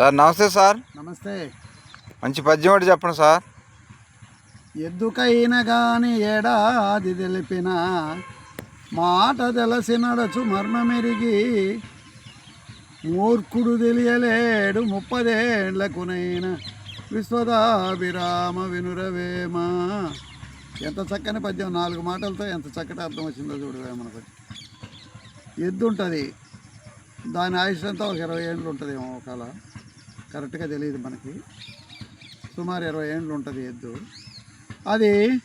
Sir నమస్తే sir. నమస్తే. మంచి పద్యం ఒకటి చెప్పండి సార్. ఎద్దుకైన గాని ఏడాది తెలిపిన మాట తెలిసినడచు మర్మమెరిగి మూర్ఖుడు తెలియలేడు ముప్పదేళ్ళకునైన విశ్వదాభిరామ వినురవేమ. ఎంత చక్కని పద్యం నాలుగు మాటలతో ఎంత చక్కటి అర్థం వచ్చిందో చూడు మనకు ఎద్దు ఉంటుంది దాని ఆయుష్ అంతా ఒక ఇరవై ఏళ్ళు ఉంటుందేమో ఒకవేళ కరెక్ట్గా తెలియదు మనకి. సుమారు ఇరవై ఏళ్ళు ఉంటుంది ఎద్దు. అది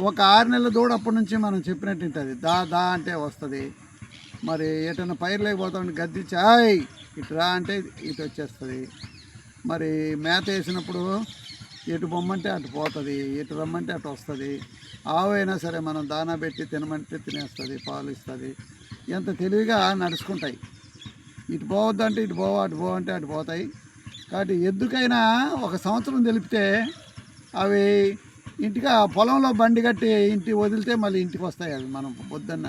ఒక ఆరు నెలల దూడ అప్పటి నుంచి మనం చెప్పినట్టు ఉంటుంది. దా దా అంటే వస్తుంది. మరి ఎటన్నా పైరు లేకపోతామని గద్దించి ఆయ్ ఇటు రా అంటే ఇటు వచ్చేస్తుంది. మరి మేత వేసినప్పుడు ఎటు బొమ్మంటే అటు పోతుంది ఎటు రమ్మంటే అటు వస్తుంది. ఆవు అయినా సరే మనం దానా పెట్టి తినమంటే తినేస్తుంది పాలు ఇస్తుంది. ఎంత తెలివిగా నడుచుకుంటాయి. ఇటు పోవద్దంటే ఇటు పోవ అటు పోవంటే అటు పోతాయి. కాబట్టి ఎద్దుకైనా ఒక సంవత్సరం తెలిపితే అవి ఇంటిగా పొలంలో బండి కట్టి ఇంటికి వదిలితే మళ్ళీ ఇంటికి వస్తాయి అవి. మనం పొద్దున్న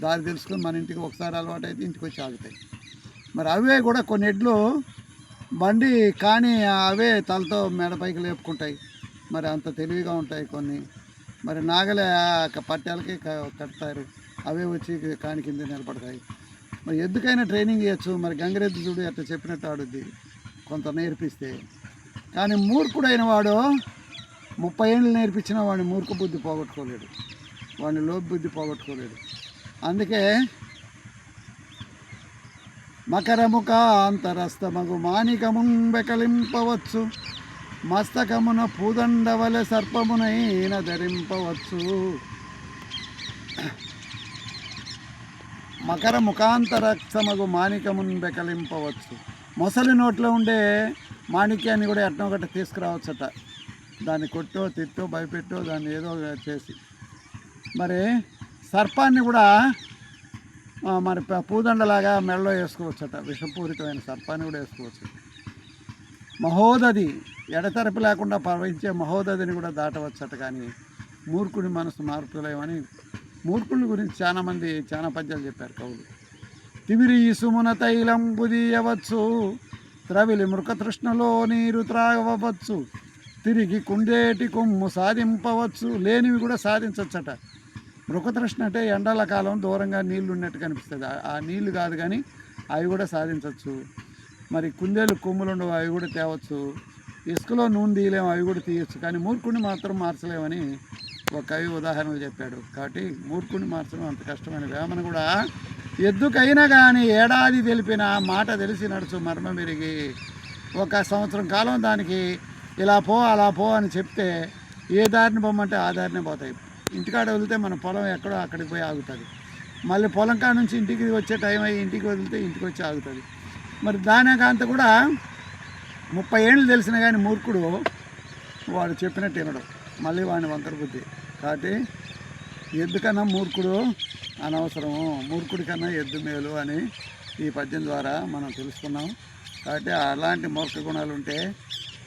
దారి తెలుసుకొని మన ఇంటికి ఒకసారి అలవాటు అయితే ఇంటికి వచ్చి ఆగుతాయి. మరి అవే కూడా కొన్ని ఎడ్లు బండి కానీ అవే తలతో మెడపైకి లేపుకుంటాయి. మరి అంత తెలివిగా ఉంటాయి కొన్ని. మరి నాగలే పట్టాలకి కడతారు. అవే వచ్చి కాని కింద నిలబడతాయి. మరి ఎద్దుకైనా ట్రైనింగ్ ఇవ్వచ్చు మరి గంగరెద్దు చూడు అట్లా చెప్పినట్టు ఆడుద్ది. కొంత నేర్పిస్తే. కానీ మూర్ఖుడైన వాడు ముప్పై ఏళ్ళు నేర్పించిన వాడిని మూర్ఖ బుద్ధి పోగొట్టుకోలేడు. వాడిని లోపు బుద్ధి పోగొట్టుకోలేడు. అందుకే మకరముఖ అంతరస్తమగు మానికమున్ బెకలింపవచ్చు మస్తకమున పూదండవలె సర్పమునైన ధరింపవచ్చు. మకర ముఖాంతరక్షమగు మాణికమును బెకలింపవచ్చు మొసలి నోట్లో ఉండే మాణిక్యాన్ని కూడా ఎట్నో ఒకటి తీసుకురావచ్చట. దాన్ని కొట్టో తిట్టో భయపెట్టో దాన్ని ఏదో చేసి. మరి సర్పాన్ని కూడా మరి పూదండలాగా మెడలో వేసుకోవచ్చట. విషపూరితమైన సర్పాన్ని కూడా వేసుకోవచ్చు. మహోదది ఎడతెరపి లేకుండా ప్రవహించే మహోదదిని కూడా దాటవచ్చట. కానీ మూర్ఖుడి మనసు మార్పులేమని మూర్ఖుల గురించి చాలామంది చాలా పద్యాలు చెప్పారు కవులు. తిమిరి సుమున తైలం బుదీయవచ్చు త్రవిలి మృకతృష్ణలో నీరు త్రాగవచ్చు తిరిగి కుందేటి కొమ్ము సాధింపవచ్చు లేనివి కూడా సాధించవచ్చట మృకతృష్ణ అంటే ఎండల కాలం దూరంగా నీళ్ళు ఉన్నట్టు కనిపిస్తుంది. ఆ- ఆ నీళ్ళు కాదు కానీ అవి కూడా సాధించవచ్చు మరి కుందేలు కొమ్ములు ఉండవు అవి కూడా తేవచ్చు. ఇసుకలో నూనె తీయలేము అవి కూడా తీయచ్చు. కానీ మూర్ఖుడిని మాత్రం మార్చలేమని ఒక కవి ఉదాహరణలు చెప్పాడు. కాబట్టి మూర్ఖుని మార్చడం అంత కష్టమైన వేమన కూడా ఎద్దుకైనా కానీ ఏడాది తెలిపిన మాట తెలిసి నడుచు మర్మ మెరిగి ఒక సంవత్సరం కాలం దానికి ఇలా పో అలా పో అని చెప్తే ఏ దారిని పోమంటే ఆ దారినే పోతాయి. ఇంటికాడ వదిలితే మన పొలం ఎక్కడో అక్కడికి పోయి ఆగుతుంది. మళ్ళీ పొలం కాడ నుంచి ఇంటికి వచ్చే టైం అయ్యి ఇంటికి వదిలితే ఇంటికి వచ్చి ఆగుతుంది. మరి దానికంత కూడా ముప్పై ఏళ్ళు తెలిసిన కానీ మూర్ఖుడు వాడు చెప్పినట్టు వినడు. మళ్ళీ వాడిని వంకర బుద్ధి కాబట్టి ఎద్దుకన్నా మూర్ఖుడు అనవసరము? మూర్ఖుడి కన్నా ఎద్దు మేలు అని ఈ పద్యం ద్వారా మనం తెలుసుకున్నాం. కాబట్టి అలాంటి మూర్ఖ గుణాలు ఉంటే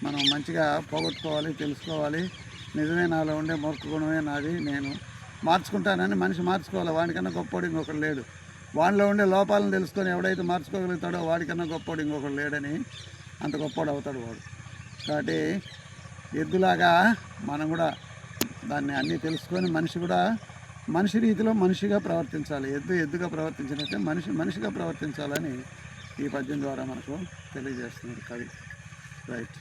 మనం మంచిగా పోగొట్టుకోవాలి తెలుసుకోవాలి. నిజమే నాలో ఉండే మూర్ఖ గుణమే నాది నేను మార్చుకుంటానని మనిషి మార్చుకోవాలి. వాడికన్నా గొప్పవాడు ఇంకొకరు లేడు. వాడిలో ఉండే లోపాలను తెలుసుకొని ఎవడైతే మార్చుకోగలుగుతాడో వాడికన్నా గొప్పవాడు ఇంకొకరు లేడని అంత గొప్పోడు అవుతాడు వాడు. కాబట్టి ఎద్దులాగా మనం కూడా దాన్ని అన్నీ తెలుసుకొని మనిషి కూడా మనిషి రీతిలో మనిషిగా ప్రవర్తించాలి. ఎద్దు ఎద్దుగా ప్రవర్తించినట్టే మనిషి మనిషిగా ప్రవర్తించాలని ఈ పద్యం ద్వారా మనకు తెలియజేస్తున్నారు కవి. రైట్